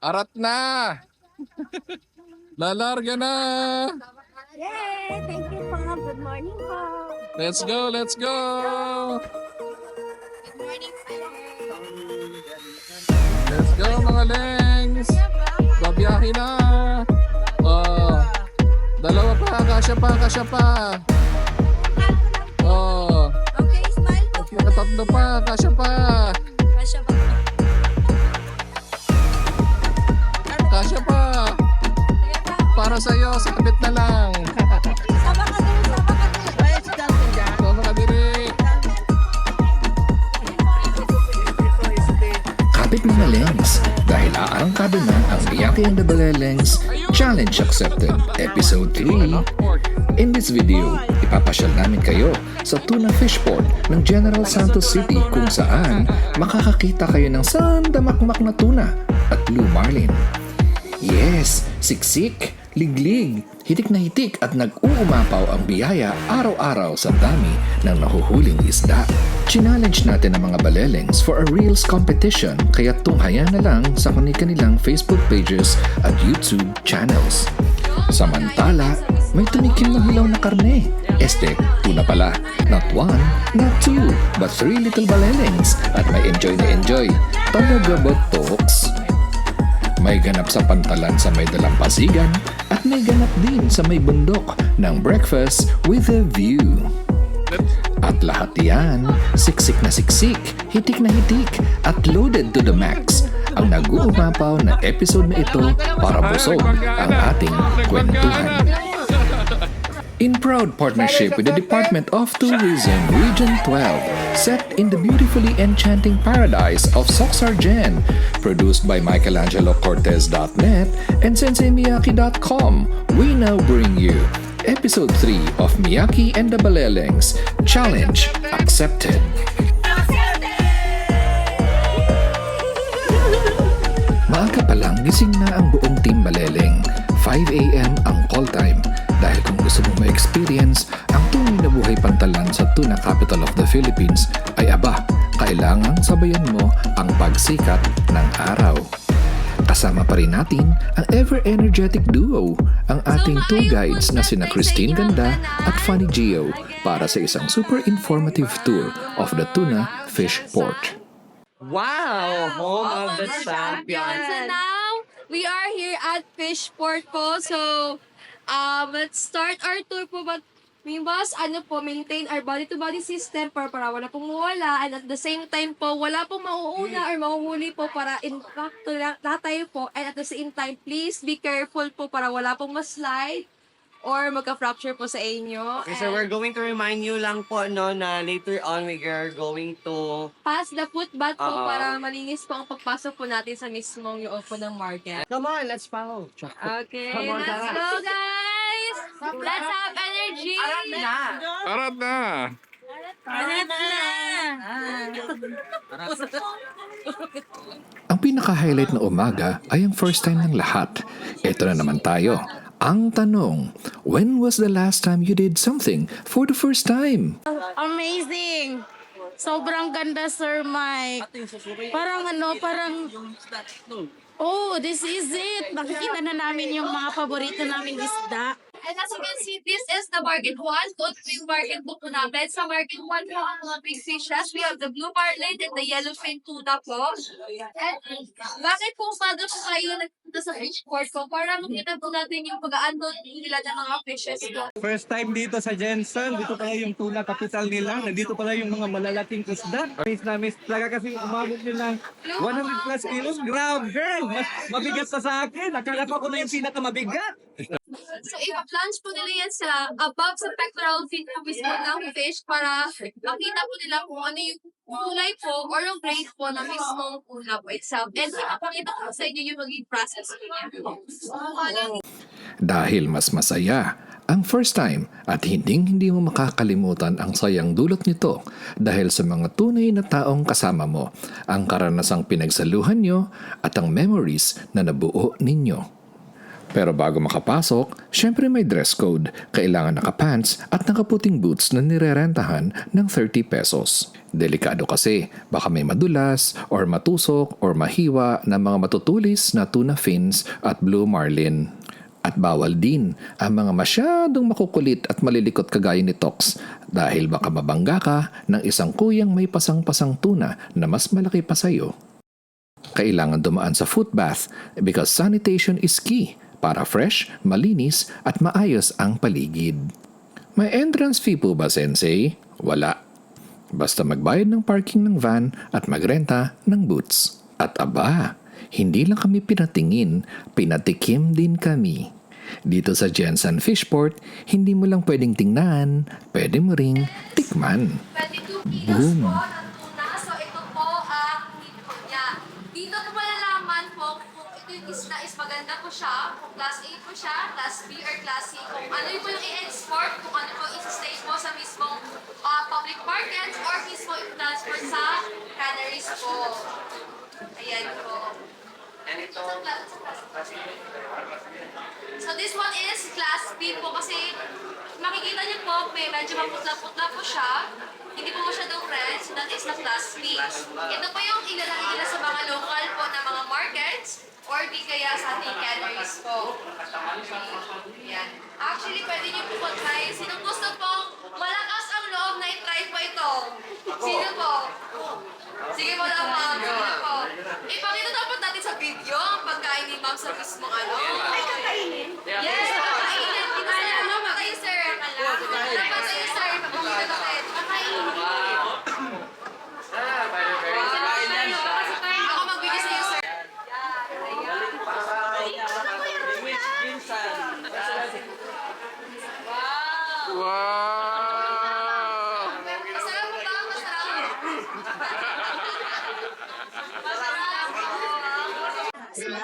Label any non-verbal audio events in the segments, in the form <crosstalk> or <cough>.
Arat na! Lalarga na! Yay! Thank you po. Good morning po. Let's go, let's go! Good morning, sir. Let's go mga lengs! Babiyahe na! Oh, dalawa pa, kasya pa, kasya pa! Oh, Okay, smile po. nakatatlo pa, kasya pa! Kasya ba? Sa'yo, sabit na lang! Sama ka dun, sama ka dun. Sama ka diri! Kapit mga Lengs, dahil aarangkada na ang the Balelens Challenge Accepted Episode 3. In this video, ipapasyal namin kayo sa Tuna Fishport ng General Santos City kung saan makakakita kayo ng sandamakmak na tuna at blue marlin. Yes, siksik, liglig, hitik na hitik at nag-uumapaw ang biyaya araw-araw sa dami ng nahuhuling isda. Challenge natin ang mga balelings for a reels competition kaya tunghayan na lang sa kanilang Facebook pages at YouTube channels. Samantala, may tumikim na hilaw na karne. Este, tuna pala. Not one, not two, but three little balelings. At may enjoy na enjoy. Talaga ba, Toks? May ganap sa pantalan sa may dalampasigan at may ganap din sa may bundok ng breakfast with a view. At lahat yan, siksik na siksik, hitik na hitik, at loaded to the max. Ang nag-uumapaw na episode na ito para busog ang ating kwentuhan. In proud partnership with the Department of Tourism Region 12, set in the beautifully enchanting paradise of Soxargen, produced by MichelangeloCortez.net and SenseiMiyaki.com, we now bring you Episode 3 of Miyaki and the Balelings Challenge Accepted. Maaga pa gising na ang buong team Baleleng. 5 a.m. ang call time gusto mong ma-experience ang tunay na buhay pantalan sa tuna capital of the Philippines ay aba, kailangang sabayan mo ang pagsikat ng araw. Kasama pa rin natin ang ever-energetic duo, ang ating two guides na sina Christine Ganda at Funny Gio para sa isang super informative tour of the Tuna Fish Port. Wow! Home of the champions. now, we are here at Fishport po. So, um, let's start our tour po. But, we must, ano po, maintain our body-to-body system para, para wala pong mawala. And at the same time po, wala pong mauuna or mahuhuli po para impacto lang lahat tayo po. And at the same time, please be careful po para wala pong maslide or magka-fracture po sa inyo. Okay, so And we're going to remind you lang po no na later on we are going to pass the footbath po Oo. para malinis po ang pagpasok po natin sa mismong yung po ng market. Come on, let's follow. Okay, Come on, let's tara. go guys! Let's have energy! na. Arat na! Arat na! Ang pinaka-highlight na umaga ay ang first time ng lahat. Ito na naman tayo. Ang tanong, when was the last time you did something for the first time? Amazing! Sobrang ganda, Sir Mike. Parang ano, parang... Oh, this is it. Nakikita na namin yung mga paborito namin isda. And as you can see, this is the market one. Ito yung market book po namin. Sa market one po ang mga big fishes. We have the blue barlet and the yellowfin tuna po. And bakit po father po kayo nagpunta sa fish court po? Para makita po natin yung pag-aandon nila ng mga fishes po. First time dito sa Jensen, dito pala yung tuna capital nila, nandito pala yung mga malalaking isda. Miss na miss talaga kasi umabot nila 100 plus kilos. Grabe! Mas mabigat pa sa akin. Akala ko na yung pinakamabigat. So, i-plunge po nila yan sa above sa pectoral fin po mismo ng fish para makita po nila kung ano yung kulay po or yung grade po na mismong tuna po itself. And ipapakita ko sa inyo yung maging process po niya. Dahil mas masaya ang first time at hinding hindi mo makakalimutan ang sayang dulot nito dahil sa mga tunay na taong kasama mo, ang karanasang pinagsaluhan nyo at ang memories na nabuo ninyo. Pero bago makapasok, syempre may dress code. Kailangan nakapants at nakaputing boots na nirerentahan ng 30 pesos. Delikado kasi, baka may madulas, or matusok, or mahiwa na mga matutulis na tuna fins at blue marlin. At bawal din ang mga masyadong makukulit at malilikot kagaya ni Tox dahil baka mabangga ka ng isang kuyang may pasang-pasang tuna na mas malaki pa sa'yo. Kailangan dumaan sa foot bath because sanitation is key para fresh, malinis at maayos ang paligid. May entrance fee po ba, Sensei? Wala. Basta magbayad ng parking ng van at magrenta ng boots. At aba, hindi lang kami pinatingin, pinatikim din kami. Dito sa Jensen Fishport, hindi mo lang pwedeng tingnan, pwede mo ring tikman. 22 kilos Boom. Dito po malalaman po kung ito yung isda is po siya, kung class A po siya, class B or class C, kung ano yung po yung i-export, kung ano po i-stay po sa mismong ah, public markets or mismo i-transport sa canneries po. Ayan po. So this one is class B po kasi makikita niyo po may medyo maputla-putla po siya. Hindi po masyadong red, so that is the class B. Ito po yung ilalagay nila sa mga local po na mga markets or di kaya sa ating canneries po. Yan. Actually, pwede niyo po try. Sinong gusto pong malakas loob na i-try po ito? Sino po? Sige po lang, ma'am. Sige po. Ipakita dapat natin sa video ang pagkain ni ma'am sa mismong ano. Ay, kakainin? Yes, kakainin. Kinaya, ma'am. Kayo, sir. Dapat kayo, sir. Papakita natin. Kakainin. Ako magbigay sa'yo, sir. Wow! Masarap mo ba? Masarap.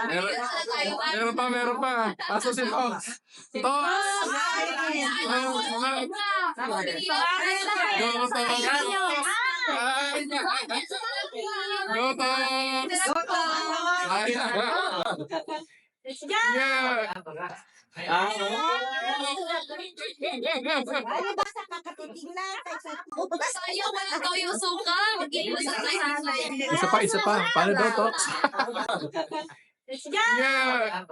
Meron, meron pa, meron pa. Aso si Tox. Tox! Go, Tox! Go, Tox! Ay, Yeah! Sayang, wala daw yung suka. Mag-iiwas na tayo. Isa pa, isa pa. Paano daw, Tox? Yeah!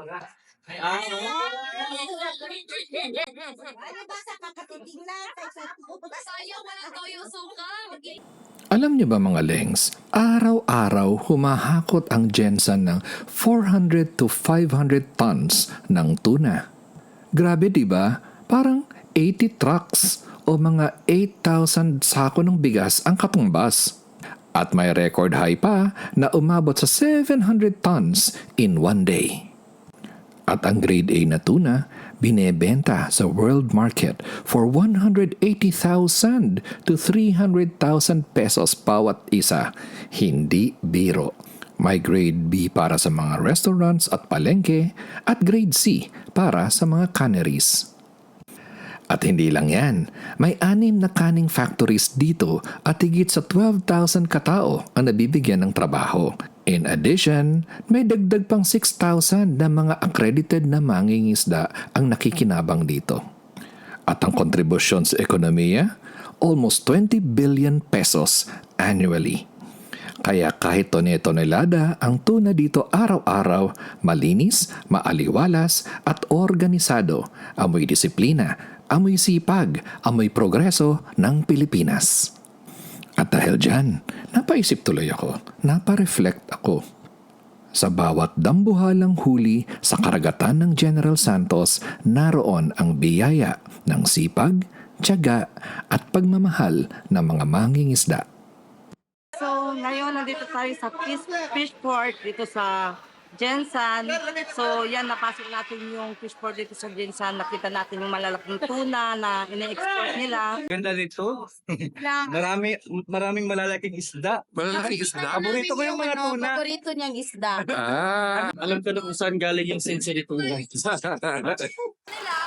Sayang, wala daw yung suka. Mag-iiwas Alam niyo ba mga lengs, araw-araw humahakot ang Jensen ng 400 to 500 tons ng tuna. Grabe di ba? Parang 80 trucks o mga 8,000 sako ng bigas ang katumbas. At may record high pa na umabot sa 700 tons in one day. At ang grade A na tuna, binebenta sa world market for 180,000 to 300,000 pesos bawat isa. Hindi biro. May grade B para sa mga restaurants at palengke at grade C para sa mga canneries. At hindi lang yan, may anim na canning factories dito at higit sa 12,000 katao ang nabibigyan ng trabaho. In addition, may dagdag pang 6,000 na mga accredited na mangingisda ang nakikinabang dito. At ang kontribusyon sa ekonomiya, almost 20 billion pesos annually. Kaya kahit tone-tonelada ang tuna dito araw-araw, malinis, maaliwalas at organisado, amoy disiplina, amoy sipag, amoy progreso ng Pilipinas. At dahil dyan, napaisip tuloy ako, napareflect ako. Sa bawat dambuhalang huli sa karagatan ng General Santos, naroon ang biyaya ng sipag, tiyaga at pagmamahal ng mga mangingisda. So, ngayon nandito tayo sa fish, fish port dito sa Jensan. So, yan, napasok natin yung fish port dito sa Jensan. Nakita natin yung malalaking tuna na ine-export nila. Ganda nito. Marami, maraming malalaking isda. Malalaking isda. Paborito ko yung mga tuna. Paborito niyang isda. Ah! Alam ko na kung saan galing yung sense nito. <laughs>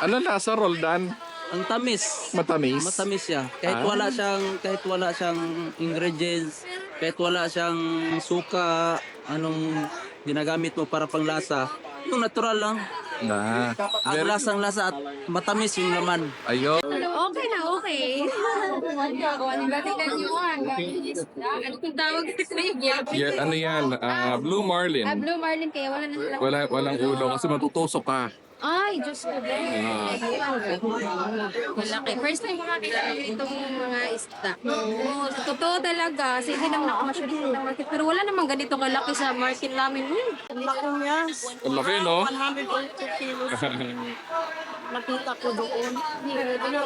ano nasa Roldan? Ang tamis. Matamis? Matamis siya. Kahit Ah. wala siyang kahit wala siyang ingredients, kahit wala siyang suka, anong ginagamit mo para panglasa, yung natural lang. Na. Ang Very- lasang lasa at matamis yung laman. Ayun. Okay na, okay. Ano kung tawag sa? Yeah, ano yan? Ah, Blue Ah, Marlin. Blue Marlin kaya wala na sila. Wala, walang ulo kasi matutusok ka. Ay, Diyos ko. Ah. Malaki. First time makakita ko itong mga isda. Oo, totoo talaga. Kasi hindi naman ako masyadong ng market. Pero wala namang ganito kalaki sa market namin. Hmm. Ang laki niya. Ang laki, no? 180 kilos. <laughs> Nakita ko doon.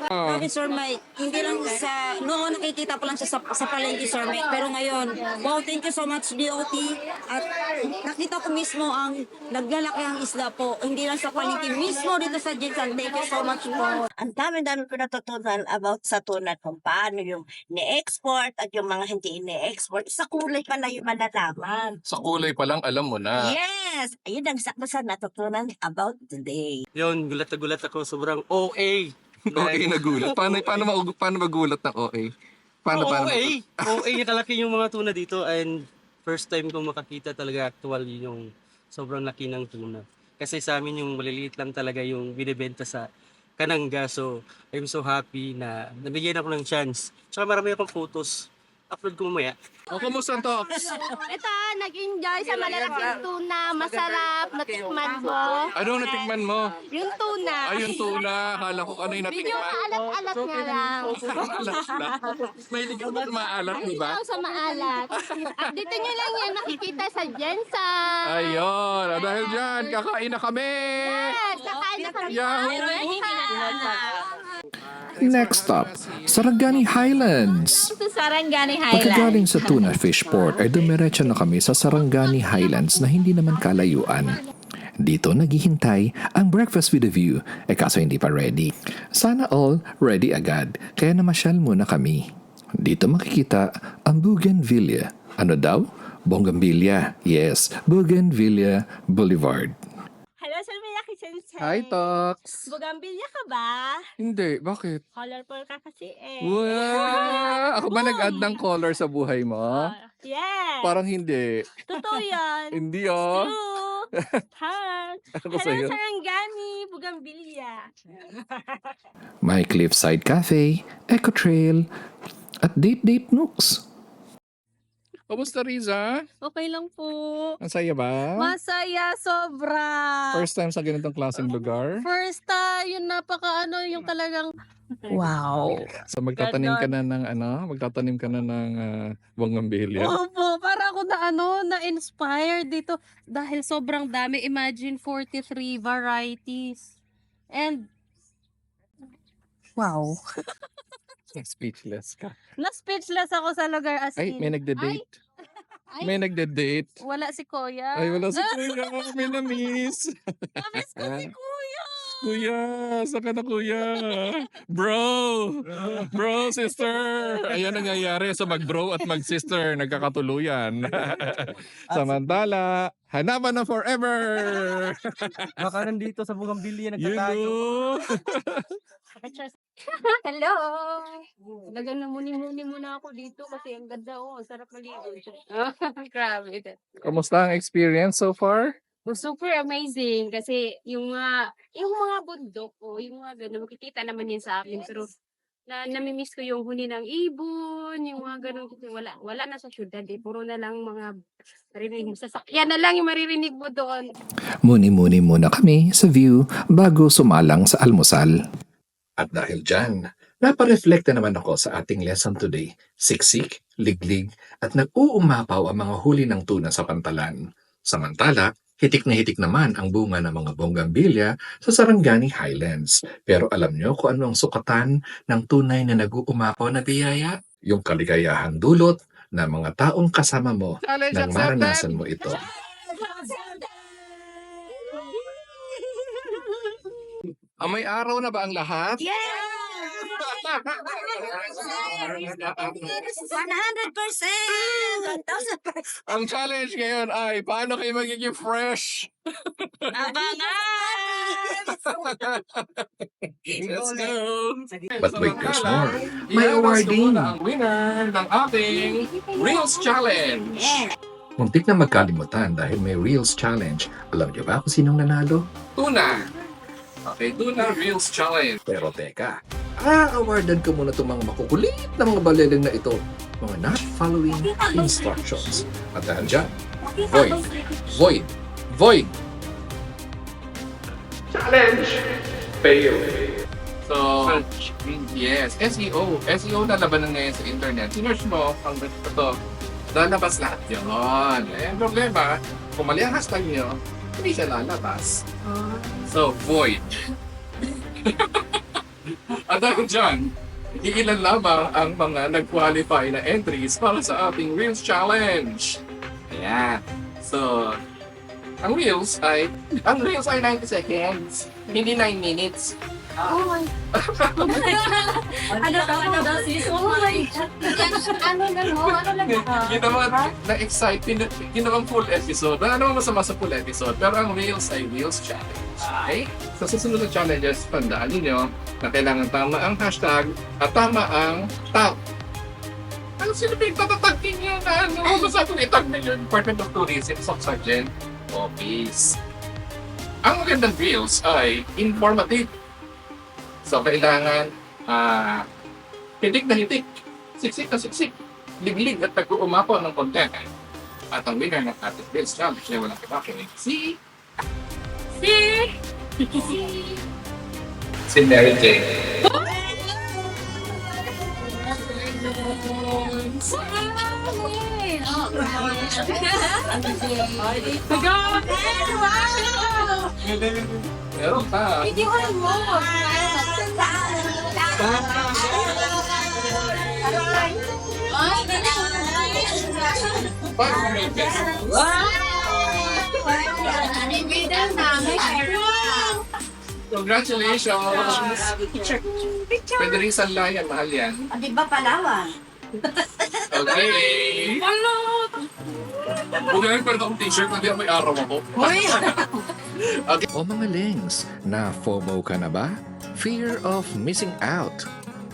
Ah. Sabi Sir Mike, hindi lang sa, noon nakikita ko lang siya sa, sa palengke Sir Mike, pero ngayon, wow, thank you so much DOT. At nakita ko mismo ang naglalaki ang isla po, hindi lang sa palengke, mismo dito sa Jensen. Thank you so much po. ang dami-dami ko natutunan about sa tuna kung paano yung ni-export at yung mga hindi ni-export. Sa kulay pa na yung malalaman. Sa kulay pa lang, alam mo na. Yes! Ayun ang sakto sa natutunan about today. Yun, gulat na gulat ako. Sobrang OA. <laughs> OA nagulat. Paano, paano, mag, paano magulat ng OA? Paano, paano? OA. OA yung kalaki yung mga tuna dito and first time ko makakita talaga actual yung sobrang laki ng tuna. Kasi sa amin yung maliliit lang talaga yung binibenta sa Kananga. So, I'm so happy na nabigyan ako ng chance. Tsaka marami akong photos. Upload ko mamaya. O, kumusta to? Ito, nag-enjoy sa malalaking tuna. Masarap. Natikman ko. Anong natikman mo? Yung tuna. Ay, yung tuna. Akala ko ano yung Medyo natikman. maalat-alat nga lang. Alas na. May ligaw na maalat, di ba? Ikaw sa maalat. At dito nyo lang yan nakikita sa Jensen. Ayun. Ah, Dahil dyan, kakain na kami. Yes, sakain na kami. Yahoo! Next stop, Sarangani Highlands. Sa Sarangani Pagkagaling sa Tuna Fish Port ay dumiretso na kami sa Sarangani Highlands na hindi naman kalayuan. Dito naghihintay ang breakfast with a view, eh kaso hindi pa ready. Sana all ready agad, kaya namasyal muna kami. Dito makikita ang Bougainvillea. Ano daw? Bougainvillea. Yes, Bougainvillea Boulevard. Hello, Sensei. Hi, Tox. Bugambilya ka ba? Hindi, bakit? Colorful ka kasi eh. Wow! Ako ba <laughs> nag-add ng color sa buhay mo? Yes. Parang hindi. Totoo yan. <laughs> Hindi oh. True. <laughs> Heart. Ako sa'yo. Sarangani, Bugambilya. May Cliffside Cafe, Eco Trail, at Date Date Nooks. Kamusta, Riza? Okay lang po. Ang saya ba? Masaya sobra. First time sa ganitong klaseng lugar? First time, yung napaka ano, yung talagang wow. So magtatanim ka na ng ano? Magtatanim ka na ng uh, bonggambilya? Opo, para ako na ano, na-inspire dito dahil sobrang dami. Imagine 43 varieties. And wow. <laughs> Speechless ka. Na-speechless ako sa lugar as Ay, in. may nagde-date. <laughs> Ay, May nagde-date. wala si Kuya. Ay, wala si <laughs> Kuya. May na-miss. <laughs> Namiss ko si Kuya. Kuya, saan ka na kuya? Bro! Bro, sister! Ayan ang nangyayari sa mag-bro at mag-sister. Nagkakatuluyan. Samantala, hanapan na forever! Baka nandito sa Bugambilya You know? <laughs> Hello! Talagang namuni-muni muna ako dito kasi ang ganda oh. Ang sarap maligo. <laughs> Grabe. Kamusta ang experience so far? Oh, super amazing kasi yung mga yung mga bundok o yung mga ganun makikita naman yan sa akin pero na namimiss ko yung huni ng ibon, yung mga ganun kasi wala wala na sa syudad eh. Puro na lang mga maririnig mo. Sasakyan na lang yung maririnig mo doon. Muni-muni muna kami sa view bago sumalang sa almusal. At dahil dyan, napareflecta naman ako sa ating lesson today. Siksik, liglig, at nag-uumapaw ang mga huli ng tuna sa pantalan. Samantala, hitik na hitik naman ang bunga ng mga bonggambilya sa Sarangani Highlands. Pero alam nyo kung ano ang sukatan ng tunay na nag-uumapaw na biyaya? Yung kaligayahan dulot ng mga taong kasama mo Challenge nang maranasan mo ito. Ah, may araw na ba ang lahat? Yes! 100%! 1,000%! ang challenge ngayon ay paano kayo magiging fresh? Abangan! Let's go! But wait, there's more. May awarding. ang winner ng ating Reels Challenge. Muntik na magkalimutan dahil may Reels Challenge. Alam niyo ba kung sinong nanalo? Tuna. Okay, Tuna Reels Challenge. Pero teka, a-awardan ko muna itong mga makukulit na mga baleleng na ito. Mga not following instructions. At dahil dyan, void, void, void. Challenge. Fail. So, yes, SEO. SEO na labanan ngayon sa internet. Sinerch mo ang ito, lalabas lahat yun. Eh, ang problema, kung mali ang hashtag nyo, hindi siya lalabas. So, void. At dahil dyan, iilan lamang ang mga nag-qualify na entries para sa ating Reels Challenge. Ayan. So, ang Reels ay, ang Reels ay 90 seconds, hindi 9 minutes. Oh my Ano ka ano daw sis? Oh my God. Ano na mo? Ano na Ginawa, na-exciting, ginawang full episode. Wala namang masama sa full episode, pero ang Reels ay Reels Challenge. Okay? Sa susunod na challenges, tandaan ninyo na kailangan tama ang hashtag at tama ang tag. Ano sino ba yung tatatag ninyo na ano? Basta kung itag ninyo yung Department of Tourism, Soc Sergeant, Office. Ang magandang Reels ay informative. So, kailangan ah hitik na hitik, siksik na siksik, liglig at nag-uumapo ng content. At ang winner ng ating Reels Challenge ay walang si... Si... si Mary Jane. Meron pa. Hindi ko alam mo. Five minutes. Congratulations! Pwede rin sanlayan, mahal yan. Di ba Palawan? Okay. Huwag na pero akong t-shirt, hindi may araw ako. <laughs> O mga links, na FOMO ka na ba? Fear of missing out.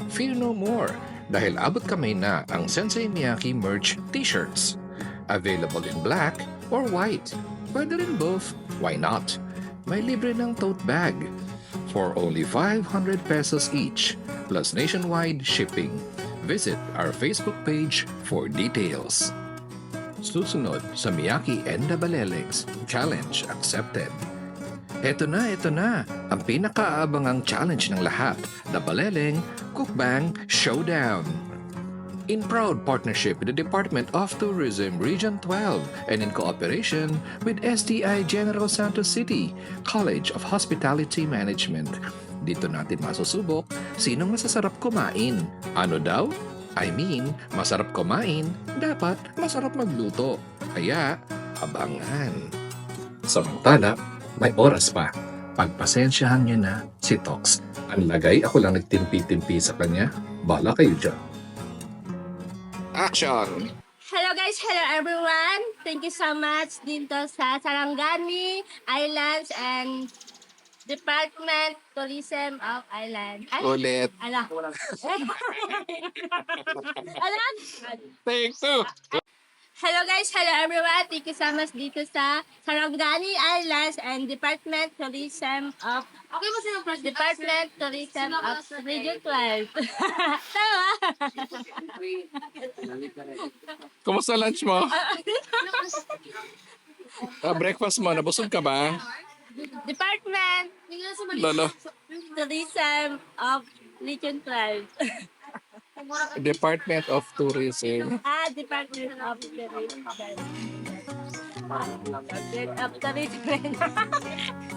Fear no more dahil abot kamay na ang Sensei Miyaki merch t-shirts. Available in black or white. Pwede rin both. Why not? May libre ng tote bag for only 500 pesos each plus nationwide shipping. Visit our Facebook page for details. Susunod sa Miyaki and the Challenge Accepted. Eto na, eto na, ang pinakaabangang challenge ng lahat, the Baleleng Cookbang Showdown. In proud partnership with the Department of Tourism Region 12 and in cooperation with STI General Santos City College of Hospitality Management. Dito natin masusubok sinong masasarap kumain. Ano daw? I mean, masarap kumain, dapat masarap magluto. Kaya, abangan. Samantala, may oras pa. Pagpasensyahan niyo na si Tox. Ang lagay ako lang nagtimpi-timpi sa kanya. Bala kayo dyan. Action! Hello guys, hello everyone. Thank you so much dito sa Sarangani Islands and Department Tourism of Island. Ay, Ulit. ala. <laughs> Alam? Take two. Hello guys, hello everyone. Thank you so much dito sa Sarangani Islands and Department Tourism of Okay mo sino first Department Tourism of Region 12. Tama? <laughs> <laughs> Kumusta lunch mo? Ah, breakfast mo, nabusog ka ba? Department Lolo. Tourism of Region 12. <laughs> Department of Tourism. Ah, Department of Tourism.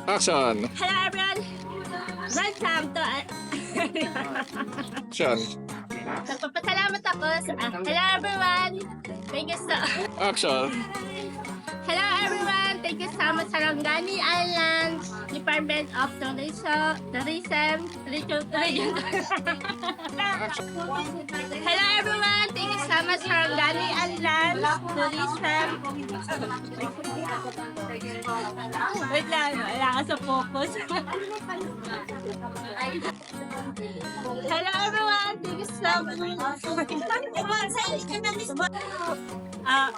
Action! Hello everyone! Welcome to... Action! Nagpapasalamat ako sa... ah, hello everyone! Thank you so... Action! Hello everyone! Thank you so much Sarangani Island, Department of Tourism, Tourism, Region, Region. Hello everyone, thank you so much Sarangani Island, Tourism. Wait lang, wala ka sa focus. Hello everyone, thank you so much. Ah,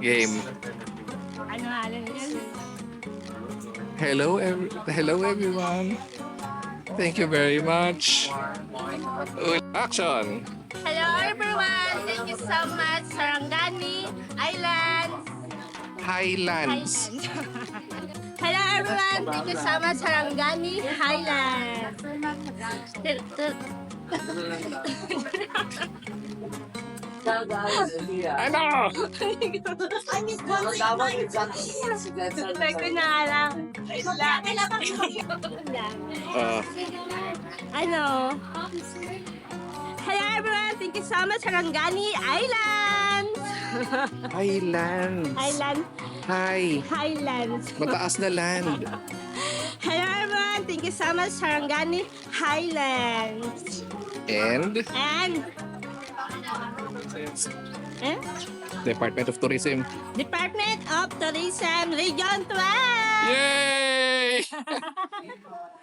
Game. Ano alam yun? Hello, ev- hello everyone. Thank you very much. Action! Hello everyone! Thank you so much, Sarangani Islands. Highlands. <laughs> Hello everyone! Thank you so much, Sarangani Highlands. <laughs> Tur- tur- Ano? Sabi ko na lang. Uh, Ano? Hello everyone! Thank you so much, Sarangani Islands. Highlands. Island, Hi. Highlands. Mataas na land. Hello everyone! Thank you so much, Sarangani Highlands. And And eh? Department of Tourism. Department of Tourism Region 12! Yay! <laughs>